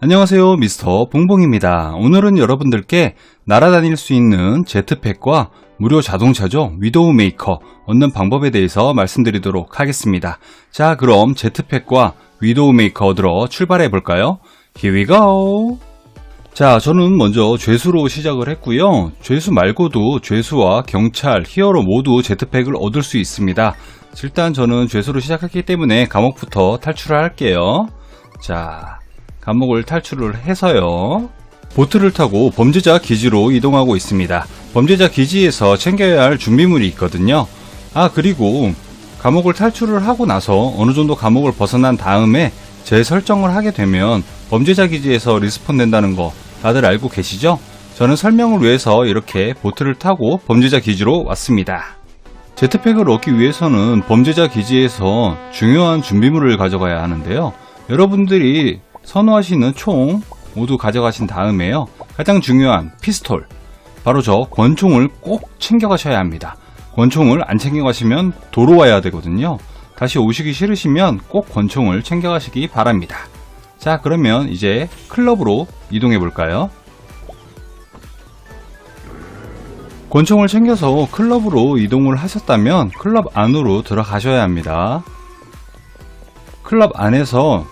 안녕하세요 미스터 봉봉입니다. 오늘은 여러분들께 날아다닐 수 있는 제트팩과 무료 자동차죠 위도우 메이커 얻는 방법에 대해서 말씀드리도록 하겠습니다. 자 그럼 제트팩과 위도우 메이커 얻으러 출발해 볼까요? Here we go! 자 저는 먼저 죄수로 시작을 했고요. 죄수 말고도 죄수와 경찰, 히어로 모두 제트팩을 얻을 수 있습니다. 일단 저는 죄수로 시작했기 때문에 감옥부터 탈출을 할게요. 자 감옥을 탈출을 해서요. 보트를 타고 범죄자 기지로 이동하고 있습니다. 범죄자 기지에서 챙겨야 할 준비물이 있거든요. 아, 그리고 감옥을 탈출을 하고 나서 어느 정도 감옥을 벗어난 다음에 재설정을 하게 되면 범죄자 기지에서 리스폰 된다는 거 다들 알고 계시죠? 저는 설명을 위해서 이렇게 보트를 타고 범죄자 기지로 왔습니다. 제트팩을 얻기 위해서는 범죄자 기지에서 중요한 준비물을 가져가야 하는데요. 여러분들이 선호하시는 총 모두 가져가신 다음에요. 가장 중요한 피스톨. 바로 저 권총을 꼭 챙겨가셔야 합니다. 권총을 안 챙겨가시면 도로 와야 되거든요. 다시 오시기 싫으시면 꼭 권총을 챙겨가시기 바랍니다. 자, 그러면 이제 클럽으로 이동해 볼까요? 권총을 챙겨서 클럽으로 이동을 하셨다면 클럽 안으로 들어가셔야 합니다. 클럽 안에서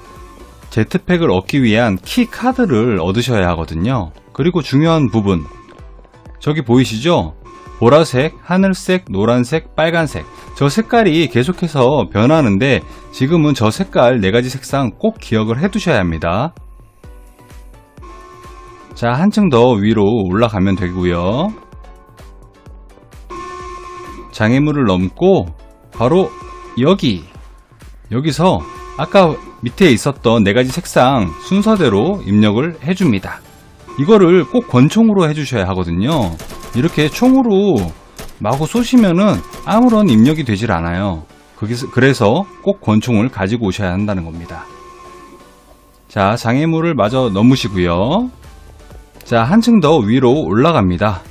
제트팩을 얻기 위한 키 카드를 얻으셔야 하거든요. 그리고 중요한 부분. 저기 보이시죠? 보라색, 하늘색, 노란색, 빨간색. 저 색깔이 계속해서 변하는데 지금은 저 색깔 네 가지 색상 꼭 기억을 해 두셔야 합니다. 자, 한층 더 위로 올라가면 되고요. 장애물을 넘고 바로 여기 여기서 아까 밑에 있었던 네 가지 색상 순서대로 입력을 해줍니다. 이거를 꼭 권총으로 해주셔야 하거든요. 이렇게 총으로 마구 쏘시면은 아무런 입력이 되질 않아요. 그래서 꼭 권총을 가지고 오셔야 한다는 겁니다. 자, 장애물을 마저 넘으시고요. 자, 한층 더 위로 올라갑니다.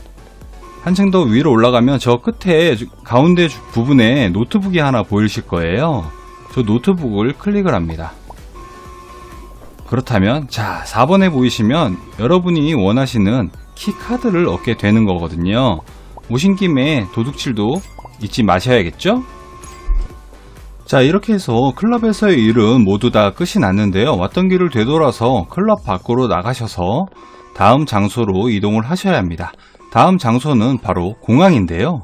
한층 더 위로 올라가면 저 끝에 가운데 부분에 노트북이 하나 보이실 거예요. 저 노트북을 클릭을 합니다. 그렇다면 자 4번에 보이시면 여러분이 원하시는 키카드를 얻게 되는 거거든요. 오신 김에 도둑질도 잊지 마셔야겠죠? 자 이렇게 해서 클럽에서의 일은 모두 다 끝이 났는데요. 왔던 길을 되돌아서 클럽 밖으로 나가셔서 다음 장소로 이동을 하셔야 합니다. 다음 장소는 바로 공항인데요.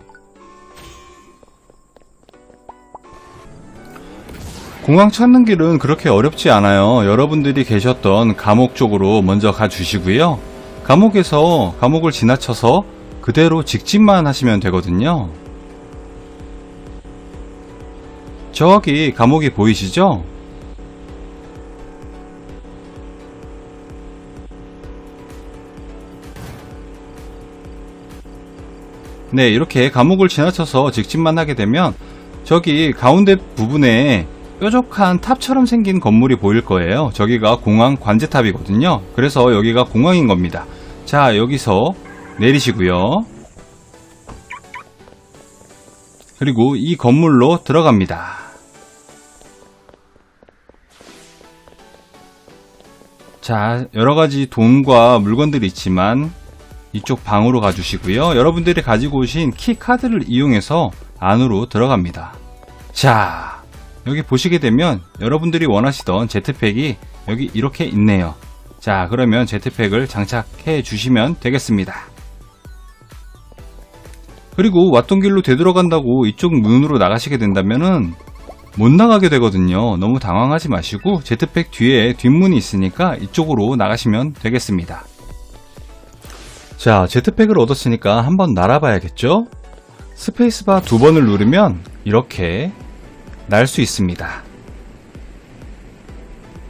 공항 찾는 길은 그렇게 어렵지 않아요. 여러분들이 계셨던 감옥 쪽으로 먼저 가주시고요. 감옥에서 감옥을 지나쳐서 그대로 직진만 하시면 되거든요. 저기 감옥이 보이시죠? 네, 이렇게 감옥을 지나쳐서 직진만 하게 되면 저기 가운데 부분에 뾰족한 탑처럼 생긴 건물이 보일 거예요. 저기가 공항 관제탑이거든요. 그래서 여기가 공항인 겁니다. 자, 여기서 내리시고요. 그리고 이 건물로 들어갑니다. 자, 여러 가지 돈과 물건들이 있지만 이쪽 방으로 가주시고요. 여러분들이 가지고 오신 키 카드를 이용해서 안으로 들어갑니다. 자, 여기 보시게 되면 여러분들이 원하시던 제트팩이 여기 이렇게 있네요. 자, 그러면 제트팩을 장착해 주시면 되겠습니다. 그리고 왔던 길로 되돌아간다고 이쪽 문으로 나가시게 된다면은 못 나가게 되거든요. 너무 당황하지 마시고 제트팩 뒤에 뒷문이 있으니까 이쪽으로 나가시면 되겠습니다. 자, 제트팩을 얻었으니까 한번 날아봐야겠죠? 스페이스바 두 번을 누르면 이렇게 날 수 있습니다.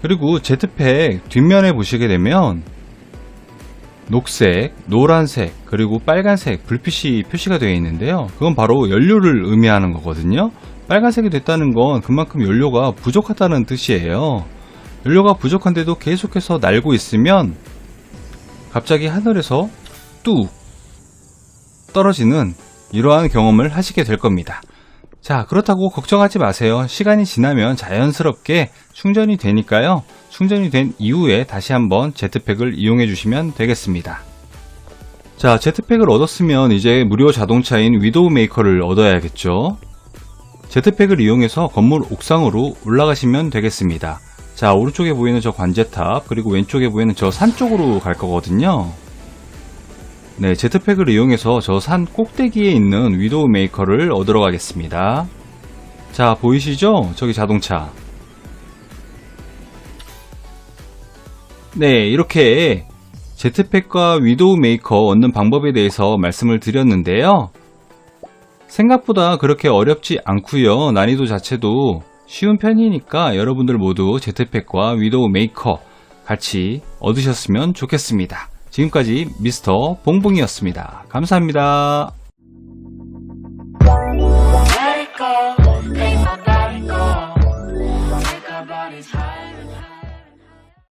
그리고 제트팩 뒷면에 보시게 되면 녹색, 노란색, 그리고 빨간색 불빛이 표시가 되어 있는데요. 그건 바로 연료를 의미하는 거거든요. 빨간색이 됐다는 건 그만큼 연료가 부족하다는 뜻이에요. 연료가 부족한데도 계속해서 날고 있으면 갑자기 하늘에서 뚝 떨어지는 이러한 경험을 하시게 될 겁니다. 자, 그렇다고 걱정하지 마세요. 시간이 지나면 자연스럽게 충전이 되니까요. 충전이 된 이후에 다시 한번 제트팩을 이용해 주시면 되겠습니다. 자, 제트팩을 얻었으면 이제 무료 자동차인 위도우 메이커를 얻어야겠죠. 제트팩을 이용해서 건물 옥상으로 올라가시면 되겠습니다. 자, 오른쪽에 보이는 저 관제탑, 그리고 왼쪽에 보이는 저 산 쪽으로 갈 거거든요. 네, 제트팩을 이용해서 저 산 꼭대기에 있는 위도우 메이커를 얻으러 가겠습니다. 자, 보이시죠? 저기 자동차. 네, 이렇게 제트팩과 위도우 메이커 얻는 방법에 대해서 말씀을 드렸는데요. 생각보다 그렇게 어렵지 않고요. 난이도 자체도 쉬운 편이니까 여러분들 모두 제트팩과 위도우 메이커 같이 얻으셨으면 좋겠습니다. 지금까지 미스터 봉봉이었습니다. 감사합니다.